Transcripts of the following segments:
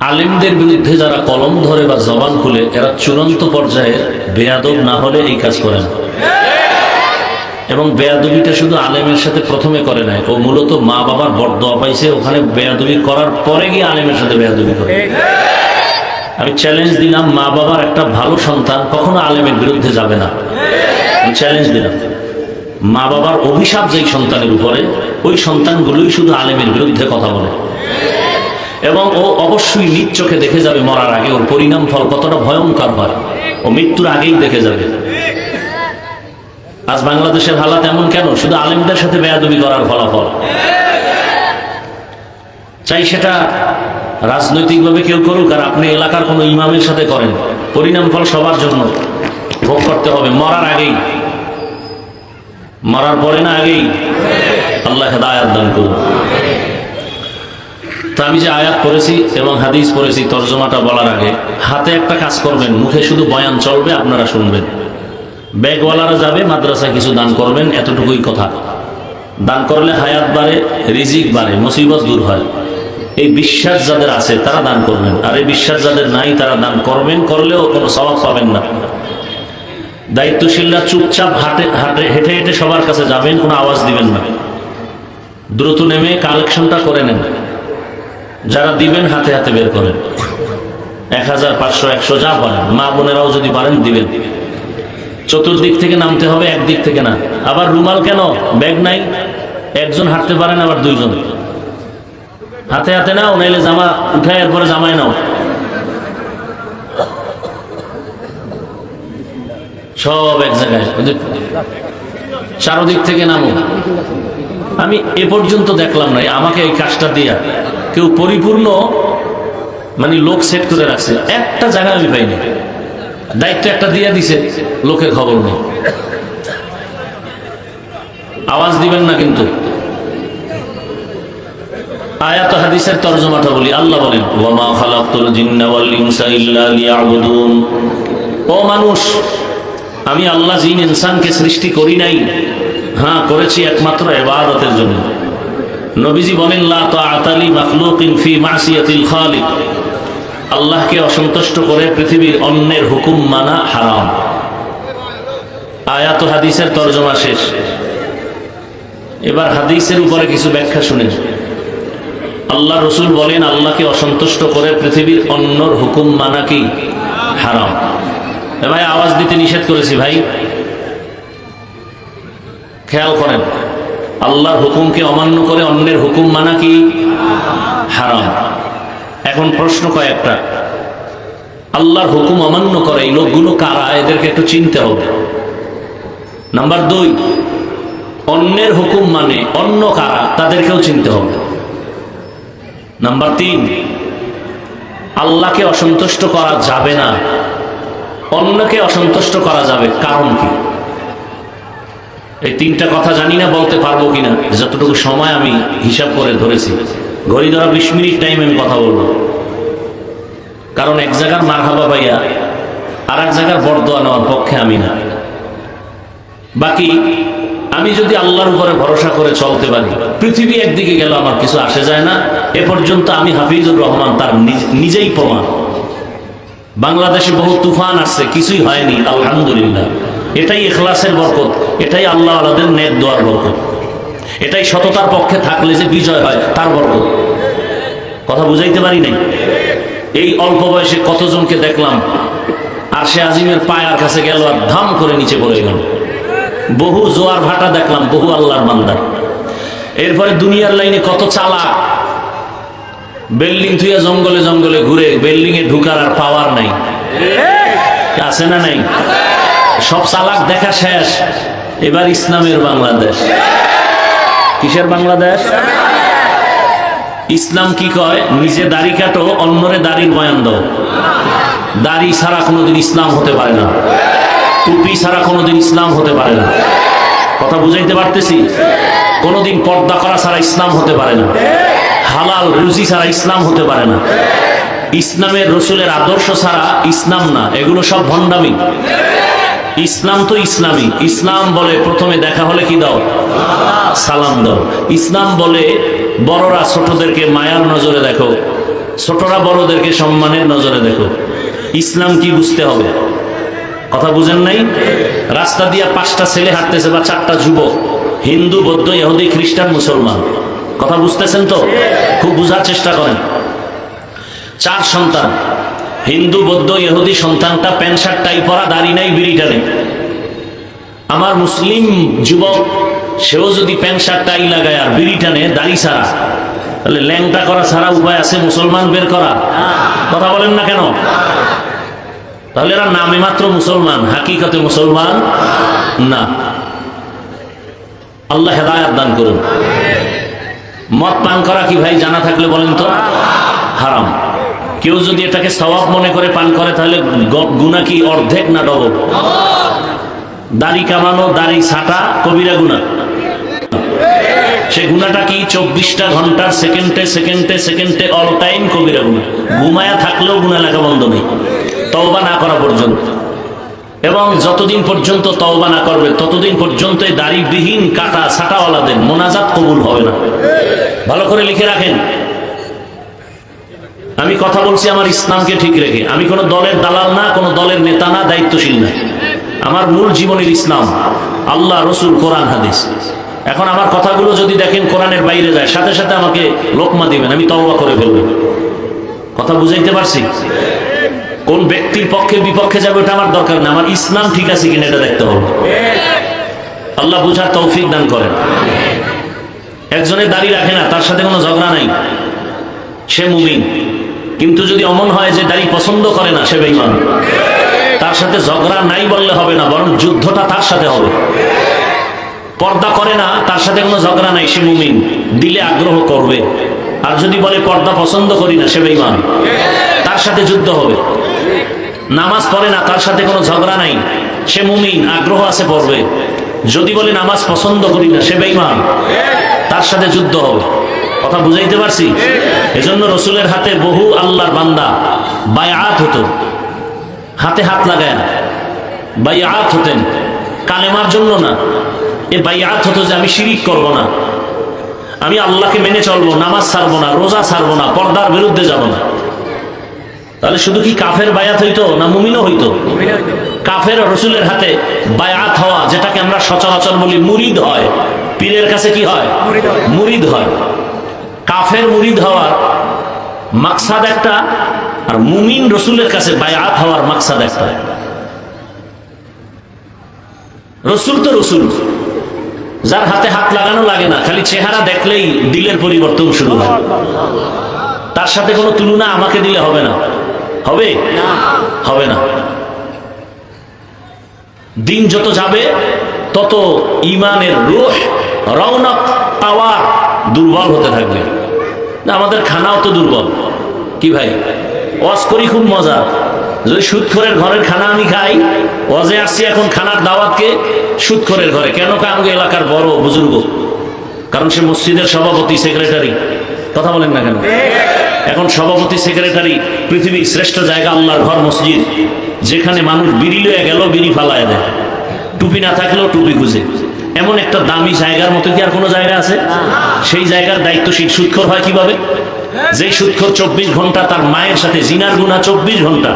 আলেমদের বিরুদ্ধে যারা কলম ধরে বা জবান খুলে, এরা চূড়ান্ত পর্যায়ে বেয়াদব না হলে এই কাজ করে এবং বেয়াদবিটা শুধু আলেমের সাথে প্রথমে করে নাই, ও মূলত মা বাবার বরদোয়া পাইছে, ওখানে বেয়াদবি করার পরে গিয়ে আলেমের সাথে বেয়াদবি করে। আমি চ্যালেঞ্জ দিলাম, মা বাবার একটা ভালো সন্তান কখনো আলেমের বিরুদ্ধে যাবে না। আমি চ্যালেঞ্জ দিলাম। মা বাবার অভিশাপ যেই সন্তানের উপরে, ওই সন্তানগুলোই শুধু আলেমের বিরুদ্ধে কথা বলে। এবং ও অবশ্যই নিজ চোখে দেখে যাবে মরার আগে। ওর পরিণাম ফল কতটা ভয়ঙ্কর হয়। ও মৃত্যুর আগেই দেখে যাবে। আজ বাংলাদেশের হালাত এমন কেন? শুধু আলেমদের সাথে বেয়াদবি করার ফলাফল। চাই সেটা রাজনৈতিকভাবে কেউ করুক আর আপনি এলাকার কোনো ইমামের সাথে করেন। পরিণাম ফল সবার জন্য। ভোগ করতে হবে মরার আগেই। মরার পরে না আগেই। আল্লাহ হেদায়াত দান করুন। তো আমি যে আয়াত পড়েছি এবং হাদিস পড়েছি, তর্জমাটা বলার আগে, হাতে একটা কাজ করবেন, মুখে শুধু বয়ান চলবে, আপনারা শুনবেন। ব্যাগওয়ালারা যাবে, মাদ্রাসায় কিছু দান করবেন, এতটুকুই কথা। দান করলে হায়াত বাড়ে, রিজিক বাড়ে, মুসিবত দূর হয়। এই বিশ্বাস যাদের আছে, তারা দান করবেন। আর এই বিশ্বাস যাদের নাই, তারা দান করবেন, করলেও কোনো স্বভাব পাবেন না। দায়িত্বশীলরা চুপচাপ হাটে হাটে, হেঁটে হেঁটে সবার কাছে যাবেন, কোনো আওয়াজ দিবেন না। দ্রুত নেমে কালেকশনটা করে নেন। যারা দিবেন, হাতে হাতে বের করেন। এক হাজার পাঁচশো, একশো যা পারেন। মা বোনেরাও যদি পারেন, দিবেন। চতুর্দিক থেকে নামতে হবে, একদিক থেকে না। আবার রুমাল কেন? ব্যাগ নাই। একজন হাঁটতে পারেন, আবার দুইজন। হাতে হাতে নাও, নাইলে জামা উঠায়, এরপরে জামাই নাও। সব এক জায়গায়। চারোদিক থেকে নামো। আমি এ পর্যন্ত দেখলাম না, আমাকে এই কাজটা দিয়া। কেউ পরিপূর্ণ মানে লোক সেট করে রাখছে। একটা জায়গা আমি পাইনি। দায়িত্ব একটা দিয়ে দিছে, লোকের খবর নেই। আওয়াজ দিবেন না কিন্তু। আয়াত হাদিসের তর্জমাটা বলি, আল্লাহ বলেন, ওয়ামা খালাকতুল জিন্না ইল্লা লিয়াবুদুন। ও মানুষ, আমি আল্লাহ জিন ইনসানকে সৃষ্টি করি নাই। হ্যাঁ করেছি একমাত্র ইবাদতের জন্য। নবীজি বলেন আল্লাহকে অসন্তুষ্ট করে পৃথিবীর অন্যের হুকুম মানা হারাম। আয়াত হাদিসের তর্জমা শেষ। এবার হাদিসের উপরে কিছু ব্যাখ্যা শুনেন। আল্লাহ রসুল বলেন, আল্লাহকে অসন্তুষ্ট করে পৃথিবীর অন্যর হুকুম মানা কি হারাম? ভাই, আওয়াজ দিতে নিষেধ করেছি ভাই। খেয়াল করেন। আল্লাহর হুকুমকে অমান্য করে অন্যের হুকুম মানা কি? হারাম। এখন প্রশ্ন কয়েকটা। আল্লাহর হুকুম অমান্য করে এই লোকগুলো কারা? এদেরকে একটু চিনতে হবে। নাম্বার দুই, অন্যের হুকুম মানে অন্য কারা? তাদেরকেও চিনতে হবে। নাম্বার তিন, আল্লাহকে অসন্তুষ্ট করা যাবে না। অন্যকে অসন্তুষ্ট করা যাবে। কারণ কি? এই তিনটা কথা জানি না, বলতে পারব কিনা? যতটুকু সময় আমি হিসাব করে ধরেছি। ঘড়ি ধরা বিশ মিনিট টাইম আমি কথা বলব। কারণ এক জায়গার মার হাবা পাইয়া আর এক জায়গার বরদোয়া নেওয়ার পক্ষে আমি না। বাকি, আমি যদি আল্লাহর উপরে ভরসা করে চলতে পারি, পৃথিবী একদিকে গেল আমার কিছু আসে যায় না। এ পর্যন্ত আমি হাফিজুর রহমান তার নিজেই প্রমাণ। বাংলাদেশে বহু তুফান আসছে, কিছুই হয়নি, আলহামদুলিল্লাহ। এটাই এখলাসের বরকত, এটাই আল্লাহ আলাদের নেক দোয়ার বরকত। এটাই সততার পক্ষে থাকলে যে বিজয় হয়, তার বরকত। কথা বুঝাইতে পারি নাই? এই অল্প বয়সে কতজনকে দেখলাম আর সে আজিমের পায়ার কাছে গেল আর ধাম করে নিচে পড়ে গেল। বহু জোয়ার ভাটা দেখলাম, বহু আল্লাহর বান্দার এরপরে দুনিয়ার লাইনে কত চালাক। বিল্ডিং থুইয়া জঙ্গলে জঙ্গলে ঘুরে, বিল্ডিং এ ঢুকার আর পাওয়ার নাই। আছে না নাই? সব চালাক দেখা শেষ। এবার ইসলামের বাংলাদেশ। কিসের বাংলাদেশ? ইসলাম কি কয়? নিজে দাড়ি কাটো, অন্যরে দাড়ির বয়ান দাও। দাড়ি ছাড়া কোনোদিন ইসলাম হতে পারে না। টুপি ছাড়া কোনোদিন ইসলাম হতে পারে না। কথা বুঝাইতে পারতেছি? কোনোদিন পর্দা করা ছাড়া ইসলাম হতে পারে না। হালাল রুজি ছাড়া ইসলাম হতে পারে না। ইসলামের রসুলের আদর্শ ছাড়া ইসলাম না। এগুলো সব ভণ্ডামি। ইসলাম তো ইসলামী ইসলাম বলে প্রথমে দেখা হলে কি দাও? সালাম দাও। ইসলাম বলে বড়রা ছোটদেরকে মায়ার নজরে দেখো। ছোটরা বড়দেরকে সম্মানের নজরে দেখো। ইসলাম কি বুঝতে হবে? কথা বুঝেন নাই? রাস্তা দিয়া পাঁচটা ছেলে হাঁটতেছে বা চারটা যুবক, হিন্দু, বৌদ্ধ, ইহুদি, খ্রিস্টান, মুসলমান। কথা বুঝতেছেন তো? খুব বুঝার চেষ্টা করেন। চার সন্তান। হিন্দু, বৌদ্ধ, ইহুদি সন্তানটা প্যান্ট শার্ট টাই পরা, দাড়ি নাই বিড়িটা নেই আমার মুসলিম যুবক, সেও যদি প্যান্ট শার্ট টাই লাগায় আর বিড়ি টানে, দাড়ি ছাড়া, তাহলে ল্যাংটা করা ছাড়া উপায় আছে মুসলমান বের করা? কথা বলেন না কেন? তাহলে এরা নামে মাত্র মুসলমান, হাকিকতে মুসলমান না। আল্লাহ হেদায়াত দান করুন। মদ পান করা কি ভাই, জানা থাকলে বলেন তো? হারাম। কেউ যদি এটাকে স্বভাব মনে করে পান করে, তাহলে গ- গুনাহ কি অর্ধেক না ডবল? দাড়ি কামানো, দাড়ি ছাটা, কবিরা গুণা সে গুণাটা কি চব্বিশটা ঘণ্টার সেকেন্ডে সেকেন্ডে সেকেন্ডে অল টাইম কবিরা গুণা ঘুমায়া থাকলেও গুণা লেখা বন্ধ নেই। তওবা না করা পর্যন্ত। এবং যতদিন পর্যন্ত তওবা না করবে, ততদিন পর্যন্ত দাড়িবিহীন কাটা, ছাটাওয়ালাদের মোনাজাত কবুল হবে না। ভালো করে লিখে রাখেন। আমি কথা বলছি আমার ইসলামকে ঠিক রেখে। আমি কোনো দলের দালাল না, কোনো দলের নেতা না, দায়িত্বশীল না। আমার মূল জীবনের ইসলাম, আল্লাহ, রসুল, কোরআন, হাদিস। এখন আমার কথাগুলো যদি দেখেন, কোরআনের বাইরে যায়, সাথে সাথে আমাকে লোকমা দিবেন, আমি তওবা করে ফেলব। কথা বুঝাইতে পারছি? কোন ব্যক্তির পক্ষে বিপক্ষে যাবে, ওটা আমার দরকার না। আমার ইসলাম ঠিক আছে কিনা, এটা দেখতে হবে। আল্লাহ বুঝার তৌফিক দান করেন। একজনের দাড়ি রাখে না, তার সাথে কোনো ঝগড়া নাই। সে মুমিন। কিন্তু যদি অমন হয় যে দাড়ি পছন্দ করে না সে বেইমান তার সাথে ঝগড়া নাই বললে হবে না, বরং যুদ্ধটা তার সাথে হবে। পর্দা করে না, তার সাথে কোনো ঝগড়া নাই, সে মুমিন, দিলে আগ্রহ করবে। আর যদি বলে পর্দা পছন্দ করি না, সে বেইমান তার সাথে যুদ্ধ হবে। নামাজ পড়ে না, তার সাথে কোনো ঝগড়া নাই, সে মুমিন, আগ্রহ আছে পড়বে। যদি বলে নামাজ পছন্দ করি না, সে বেইমান তার সাথে যুদ্ধ হবে। কথা বুঝাইতে পারছি? এজন্য রসুলের হাতে বহু আল্লাহর বান্দা বায়াত হতো। হাতে হাত লাগায় বাইয়াত হতেন। কালেমার জন্য না। এ বাইয়াত হতো যে আমি শিরিক করব না। আমি আল্লাহকে মেনে চলবো, নামাজ ছাড়বো না, রোজা ছাড়বো না, পর্দার বিরুদ্ধে যাব না। তাহলে শুধু কি কাফের বায়াত হইতো না মুমিনও হইতো? কাফের রসুলের হাতে বায়াত হওয়া, যেটাকে আমরা সচরাচর বলি মুরিদ হয়। পীরের কাছে কি হয়? মুরিদ হয়। কাফের মুরিদ হওয়ার মাকসাদ একটা আর মুমিন রসুলের কাছে বায়াত হওয়ার মাকসাদ একটা। রসুল তো রসুল যার হাতে হাত লাগানো লাগে না খালি চেহারা দেখলেই দিলের পরিবর্তন শুরু হয়। তার সাথে কোনো তুলনা আমাকে দিলে হবে না। হবে? হবে না। দিন যত যাবে তত ইমানের রুহ রৌনক পাওয়ার দুর্বল হতে থাকবে। আমাদের খানাও তো দুর্বল। কি ভাই? ওয়াজ করি খুব মজা। যদি সুদখোরের ঘরের খানা আমি খাই, ওয়াজে আসছি এখন খানার দাওয়াতকে সুদখোরের ঘরে। কেন কামগে এলাকার বড় বুজুর্গ? কারণ সে মসজিদের সভাপতি, সেক্রেটারি। কথা বলেন না কেন? এখন সভাপতি, সেক্রেটারি পৃথিবীর শ্রেষ্ঠ জায়গা, আল্লাহর ঘর, মসজিদ। যেখানে মানুষ বিড়ি লয়ে গেল বিড়ি ফালায় দেয়। টুপি না থাকলেও টুপি খুঁজে। এমন একটা দামি জায়গার মতো কি আর কোনো জায়গা আছে? সেই জায়গার দায়িত্বশীল সুৎখর হয় কীভাবে? যে সুৎখর চব্বিশ ঘণ্টা তার মায়ের সাথে জিনার গুণা চব্বিশ ঘণ্টা।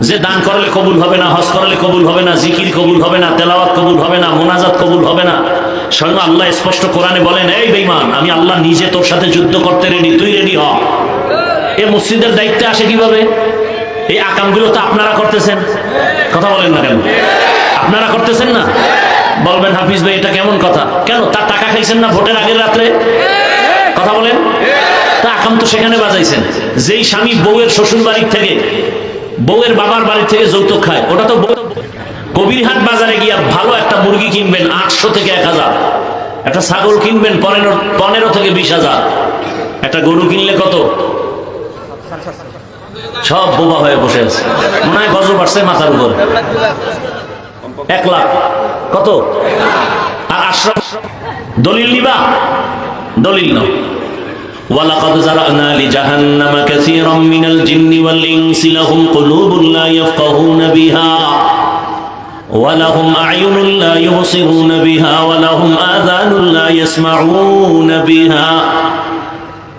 যে দান করলে কবুল হবে না হজ করলে কবুল হবে না জিকির কবুল হবে না তেলাওয়াত কবুল হবে না মোনাজাত কবুল হবে না স্বয়ং আল্লাহ স্পষ্ট কোরআনে বলেন এই বেইমান আমি আল্লাহ নিজে তোর সাথে যুদ্ধ করতে রেডি তুই রেডি হ। এ মসজিদের দায়িত্বে আসে কীভাবে? এই আকামগুলো তো আপনারা করতেছেন। কথা বলেন না কেন? আপনারা করতেছেন না? বলবেন, হাফিজ ভাই, এটা কেমন কথা? কেন তার টাকা খাইছেন না ভোটের আগের রাত্রে? কথা বলেন। তা আকাম তো সেখানে বাজাইছেন। যেই স্বামী বউয়ের শ্বশুর বাড়ির থেকে, বউয়ের বাবার বাড়ি থেকে যৌতুক খায়, ওটা তো কবিরহাট বাজারে গিয়া ভালো একটা মুরগি কিনবেন, আটশো থেকে এক হাজার। একটা ছাগল কিনবেন, পনেরো পনেরো থেকে বিশ হাজার। একটা গরু কিনলে কত? সব বোবা হয়ে বসে আছে। মনে হয় গজব আসছে মাথার উপর। এক লাখ। কত আর আশ্রম দলিল নিবা দলিল নাও ولقد زرعنا لجهنم كثيرا من الجن والإنس لهم قلوب لا يفقهون بها ولهم أعين لا يبصرون بها ولهم آذان لا يسمعون بها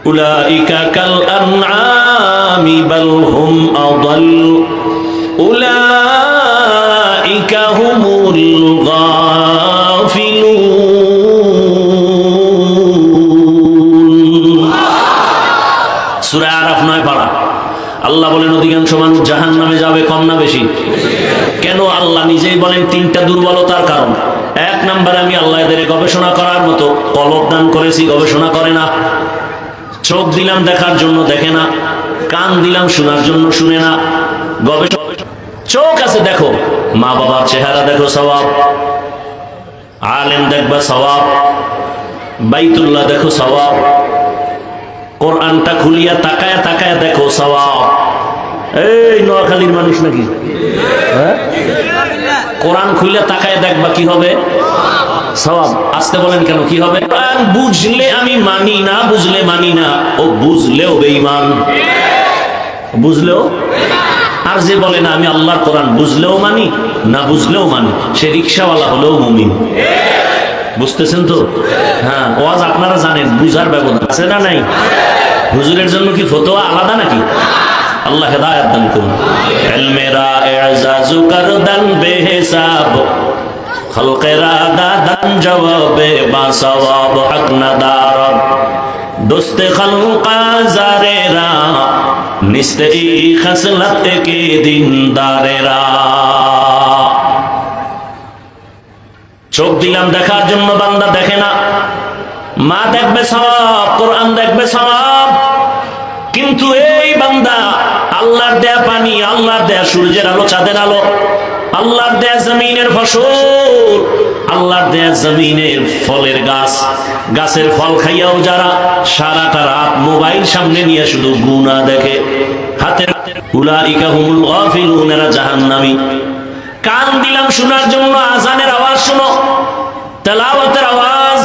أولئك كالأنعام بل هم أضل أولئك هم আল্লাহ বলেন, অধিকাংশ মানুষ জাহান নামে যাবে, কম না বেশি? কেন? আল্লাহ নিজেই বলেন, তিনটা দুর্বলতার কারণ। এক নম্বরে, আমি আল্লাহ এদের গবেষণা করার মতো, কলব দান করেছি, গবেষণা করে না। চোখ দিলাম দেখার জন্য দেখে না, কান দিলাম শোনার জন্য শুনে না। গবেষণা চোখ আছে, দেখো। মা বাবার চেহারা দেখো সবাব আলেম দেখবা সবাব বাইতুল্লাহ দেখো সবাব কোরআনটা খুলিয়া তাকায় তাকায় দেখো সবাব এই নোয়াখালীর মানুষ নাকি? হ্যাঁ? কোরআন খুলে তাকায় দেখবা কি হবে? সবাব আসতে বলেন কেন, কি হবে? কোরআন বুঝলে আমি মানি না, বুঝলে মানি না, ও বুঝলেও বেঈমান। বুঝলেও? আর যে বলে না, আমি আল্লাহর কোরআন বুঝলেও মানি, না বুঝলেও মানি, সে রিক্সাওয়ালা হলেও মুমিন। বুঝতেছেন তো? হ্যাঁ ওয়াজ আপনারা জানেন, বুঝার ব্যবধান আছে না নাই? হুজুরের জন্য কি ফতোয়া আলাদা নাকি? আল্লাহ হেদায়াত দান করুন। এলমেরা এজাজু করদান বেহিসাব খলকেরা দাদান জবাবে বা সওয়াব হক নাদার দোস্তে খলকা জারেরা, নিস্তে খসলত কে দিনদারেরা। চোখ দিলাম দেখার জন্য বান্দা দেখে না। মা দেখবে সব কোরআন দেখবে সব কিন্তু এই বান্দা আল্লাহর দেয়া পানি, আল্লাহর দেয়া সূর্যের আলো, চাঁদের আলো, আল্লাহর দেয়া জমিনের ফসল, আল্লাহর দেয়া জমিনের ফলের গাছ, গাছের ফল খাইয়াও যারা সারাটা রাত মোবাইল সামনে নিয়ে শুধু গুনা দেখে হাতে উলাইকা হুমুল গাফিলুন, এরা জাহান্নামী। কান দিলাম শোনার জন্য, আজানের আওয়াজ শোনো, তেলাওয়াতের আওয়াজ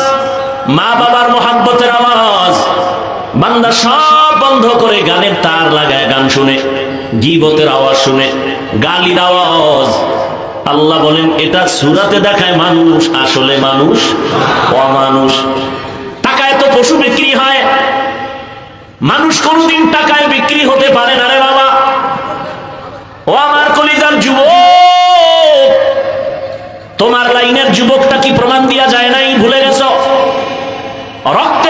মা বাবার মোহাব্বতের আওয়াজ বান্দা সব বন্ধ করে গানের তার লাগায় গান শুনে, গিবতের আওয়াজ শুনে, গালির আওয়াজ। আল্লাহ বলেন, এটা সুরাতে দেখায় মানুষ, আসলে মানুষ, অমানুষ। টাকায় তো পশু বিক্রি হয়। মানুষ কোনদিন টাকায় বিক্রি হতে পারে না রে বাবা। ও আমার কলিজার যুবক, তোমার লাইনের যুবকটা কি প্রমাণ দিয়া যায় নাই? ভুলে গেছ? রক্তের ফোঁটা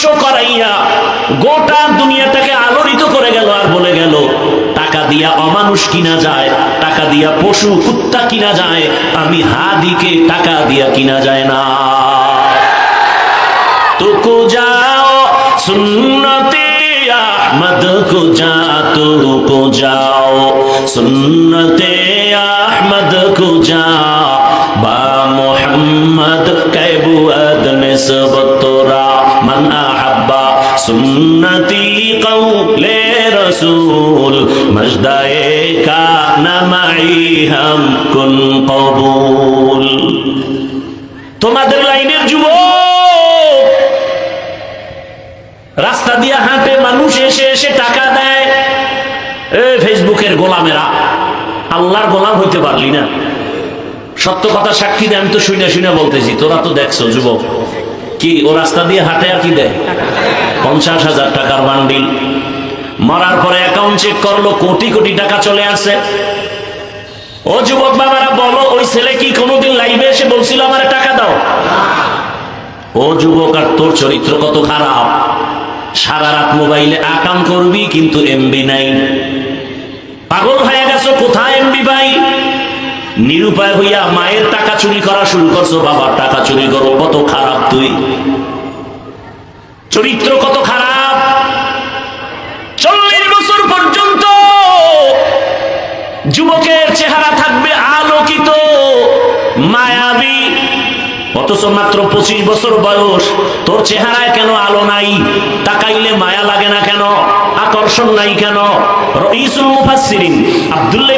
ধ্বংস করাইয়া গোটা দুনিয়াটাকে আলোড়িত করে গেল আর বলে গেল, টাকা দিয়া অমানুষ কিনা যায়, টাকা দিয়া পশু কুত্তা কিনা যায়, আমি হাদিকে টাকা দিয়া কিনা যায় না। তুকু যাও, সুন্নতে আহমদ কো যা তুকু যাও, সুন্নতে আহমদ কো যা বা মোহাম্মদ কেবুয়াদ নিসবত আহাব্বা সুন্নতি কৌলে রসুল, মজদায়ে হাম কুন কবুল। তোমাদের লাইনের যুব রাস্তা দিয়ে হাঁটে মানুষ এসে এসে টাকা দেয়। এ ফেসবুকের গোলামেরা, আল্লাহর গোলাম হইতে পারলি না। সত্য কথা সাক্ষী দেয় আমি তো শুনে শুনে বলতেছি, তোরা তো দেখছ যুবক। কি ও রাস্তা দিয়ে হাঁটে আর কি দেয়? পঞ্চাশ হাজার টাকার বান্ডিল। মারার পরে অ্যাকাউন্ট চেক করল কোটি কোটি টাকা চলে আসে ও যুবক বাবারা বলো ওই ছেলে কি কোনোদিন লাইভে এসে বলছিল আমার টাকা দাও? ও যুবক আর তোর চরিত্র কত খারাপ। সারা রাত মোবাইলে আকাম করবি কিন্তু এমবি নাই। পাগল হয়ে গেছো কোথায় এমবি ভাই? নিরুপায় হইয়া মায়ের টাকা চুরি করা শুরু করছ বাবার টাকা চুরি করো কত খারাপ তুই। চরিত্র কত খারাপ। চল্লিশ বছর পর্যন্ত যুবকের চেহারা থাকবে আলোকিত, মায়াবী। অথচ মাত্র পঁচিশ বছর বয়স, তোর চেহারায় কেন আলো নাই? তাকাইলে মায়া লাগে না কেন? আকর্ষণ নাই কেন? রইসুল মুফাসসিরিন, আব্দুল্লাহ